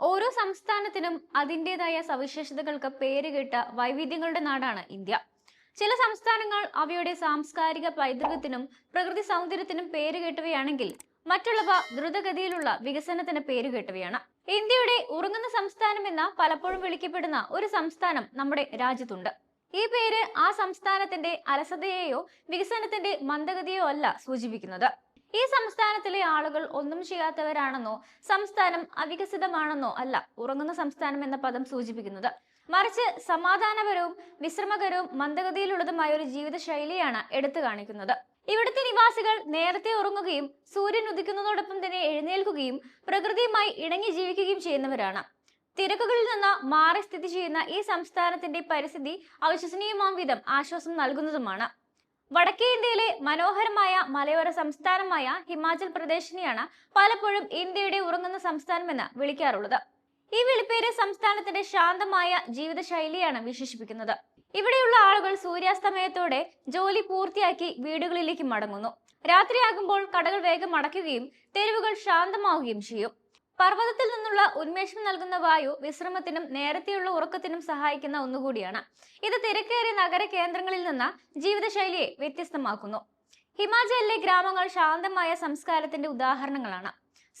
ഓരോ സംസ്ഥാനത്തിനും അതിന്റെതായ സവിശേഷതകൾക്ക് പേരുകേട്ട വൈവിധ്യങ്ങളുടെ നാടാണ് ഇന്ത്യ. ചില സംസ്ഥാനങ്ങൾ അവയുടെ സാംസ്കാരിക പൈതൃകത്തിനും പ്രകൃതി സൗന്ദര്യത്തിനും പേരുകേട്ടവയാണെങ്കിൽ മറ്റുള്ളവ ദ്രുതഗതിയിലുള്ള വികസനത്തിന് പേരുകേട്ടവയാണ് ഇന്ത്യയുടെ ഉറങ്ങുന്ന സംസ്ഥാനം എന്ന പലപ്പോഴും വിളിക്കപ്പെടുന്ന ഒരു സംസ്ഥാനം നമ്മുടെ രാജ്യത്തുണ്ട്. ഈ പേര് ആ സംസ്ഥാനത്തിന്റെ അലസതയെയോ വികസനത്തിന്റെ മന്ദഗതിയോ അല്ല സൂചിപ്പിക്കുന്നത്. ഈ സംസ്ഥാനത്തിലെ ആളുകൾ ഒന്നും ചെയ്യാത്തവരാണെന്നോ സംസ്ഥാനം അവികസിതമാണെന്നോ അല്ല ഉറങ്ങുന്ന സംസ്ഥാനം എന്ന പദം സൂചിപ്പിക്കുന്നത്. മറിച്ച് സമാധാനപരവും വിശ്രമകരവും മന്ദഗതിയിലുള്ളതുമായ ഒരു ജീവിതശൈലിയാണ് എടുത്തു കാണിക്കുന്നത്. ഇവിടുത്തെ നിവാസികൾ നേരത്തെ ഉറങ്ങുകയും സൂര്യൻ ഉദിക്കുന്നതോടൊപ്പം തന്നെ എഴുന്നേൽക്കുകയും പ്രകൃതിയുമായി ഇണങ്ങി ജീവിക്കുകയും ചെയ്യുന്നവരാണ്. തിരക്കുകളിൽ നിന്ന് മാറി സ്ഥിതി ചെയ്യുന്ന ഈ സംസ്ഥാനത്തിന്റെ പരിസ്ഥിതി അവിശ്വസനീയമാം വിധം ആശ്വാസം നൽകുന്നതുമാണ്. വടക്കേ ഇന്ത്യയിലെ മനോഹരമായ മലയോര സംസ്ഥാനമായ ഹിമാചൽ പ്രദേശിനെയാണ് പലപ്പോഴും ഇന്ത്യയുടെ ഉറങ്ങുന്ന സംസ്ഥാനമെന്ന് വിളിക്കാറുള്ളത്. ഈ വിളിപ്പേര് സംസ്ഥാനത്തിന്റെ ശാന്തമായ ജീവിതശൈലിയാണ് വിശേഷിപ്പിക്കുന്നത്. ഇവിടെയുള്ള ആളുകൾ സൂര്യാസ്തമയത്തോടെ ജോലി പൂർത്തിയാക്കി വീടുകളിലേക്ക് മടങ്ങുന്നു. രാത്രിയാകുമ്പോൾ കടകൾ വേഗം അടയ്ക്കുകയും തെരുവുകൾ ശാന്തമാവുകയും ചെയ്യും. പർവതത്തിൽ നിന്നുള്ള ഉന്മേഷം നൽകുന്ന വായു വിശ്രമത്തിനും നേരത്തെയുള്ള ഉറക്കത്തിനും സഹായിക്കുന്ന ഒന്നുകൂടിയാണ്. ഇത് തിരക്കേറിയ നഗര കേന്ദ്രങ്ങളിൽ നിന്ന് ജീവിതശൈലിയെ വ്യത്യസ്തമാക്കുന്നു. ഹിമാചലിലെ ഗ്രാമങ്ങൾ ശാന്തമായ സംസ്കാരത്തിന്റെ ഉദാഹരണങ്ങളാണ്.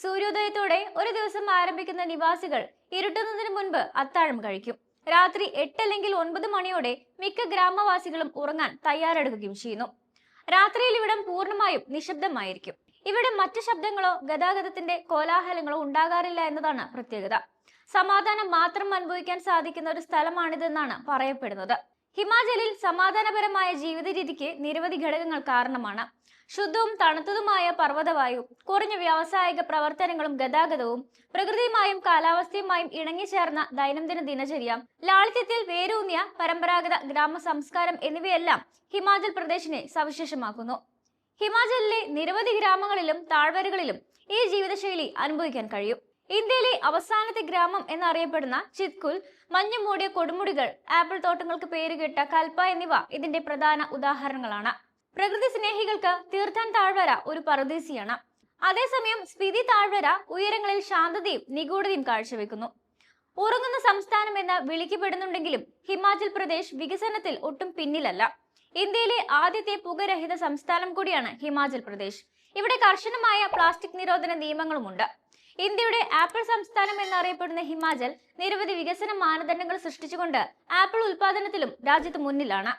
സൂര്യോദയത്തോടെ ഒരു ദിവസം ആരംഭിക്കുന്ന നിവാസികൾ ഇരുട്ടുന്നതിന് മുൻപ് അത്താഴം കഴിക്കും. രാത്രി എട്ട് അല്ലെങ്കിൽ ഒൻപത് മണിയോടെ മിക്ക ഗ്രാമവാസികളും ഉറങ്ങാൻ തയ്യാറെടുക്കുകയും ചെയ്യുന്നു. രാത്രിയിൽ ഇവിടം പൂർണമായും നിശബ്ദമായിരിക്കും. ഇവിടെ മറ്റു ശബ്ദങ്ങളോ ഗതാഗതത്തിന്റെ കോലാഹലങ്ങളോ ഉണ്ടാകാറില്ല എന്നതാണ് പ്രത്യേകത. സമാധാനം മാത്രം അനുഭവിക്കാൻ സാധിക്കുന്ന ഒരു സ്ഥലമാണിതെന്നാണ് പറയപ്പെടുന്നത്. ഹിമാചലിൽ സമാധാനപരമായ ജീവിത രീതിക്ക് നിരവധി ഘടകങ്ങൾ കാരണമാണ്. ശുദ്ധവും തണുത്തതുമായ പർവതവായു കുറഞ്ഞ വ്യാവസായിക പ്രവർത്തനങ്ങളും ഗതാഗതവും പ്രകൃതിയുമായും കാലാവസ്ഥയുമായും ഇണങ്ങിച്ചേർന്ന ദൈനംദിന ദിനചര്യ ലാളിത്യത്തിൽ വേരൂന്നിയ പരമ്പരാഗത ഗ്രാമ സംസ്കാരം എന്നിവയെല്ലാം ഹിമാചൽ പ്രദേശിനെ സവിശേഷമാക്കുന്നു. ഹിമാചലിലെ നിരവധി ഗ്രാമങ്ങളിലും താഴ്വരകളിലും ഈ ജീവിതശൈലി അനുഭവിക്കാൻ കഴിയും. ഇന്ത്യയിലെ അവസാനത്തെ ഗ്രാമം എന്നറിയപ്പെടുന്ന ചിത്കുൽ മഞ്ഞു മൂടിയ കൊടുമുടികൾ ആപ്പിൾ തോട്ടങ്ങൾക്ക് പേരുകേട്ട കൽപ്പ എന്നിവ ഇതിന്റെ പ്രധാന ഉദാഹരണങ്ങളാണ്. പ്രകൃതി സ്നേഹികൾക്ക് തീർത്ഥാൻ താഴ്വര ഒരു പറുദീസിയാണ്. അതേസമയം സ്പിതി താഴ്വര ഉയരങ്ങളിൽ ശാന്തതയും നിഗൂഢതയും കാഴ്ചവെക്കുന്നു. ഉറങ്ങുന്ന സംസ്ഥാനം എന്ന് വിളിക്കപ്പെടുന്നുണ്ടെങ്കിലും ഹിമാചൽ പ്രദേശ് വികസനത്തിൽ ഒട്ടും പിന്നിലല്ല. ഇന്ത്യയിലെ ആദ്യത്തെ പുകരഹിത സംസ്ഥാനം കൂടിയാണ് ഹിമാചൽ പ്രദേശ്. ഇവിടെ കർശനമായ പ്ലാസ്റ്റിക് നിരോധന നിയമങ്ങളുമുണ്ട്. ഇന്ത്യയുടെ ആപ്പിൾ സംസ്ഥാനം എന്നറിയപ്പെടുന്ന ഹിമാചൽ നിരവധി വികസന മാനദണ്ഡങ്ങൾ സൃഷ്ടിച്ചുകൊണ്ട് ആപ്പിൾ ഉൽപാദനത്തിലും രാജ്യത്ത് മുന്നിലാണ്.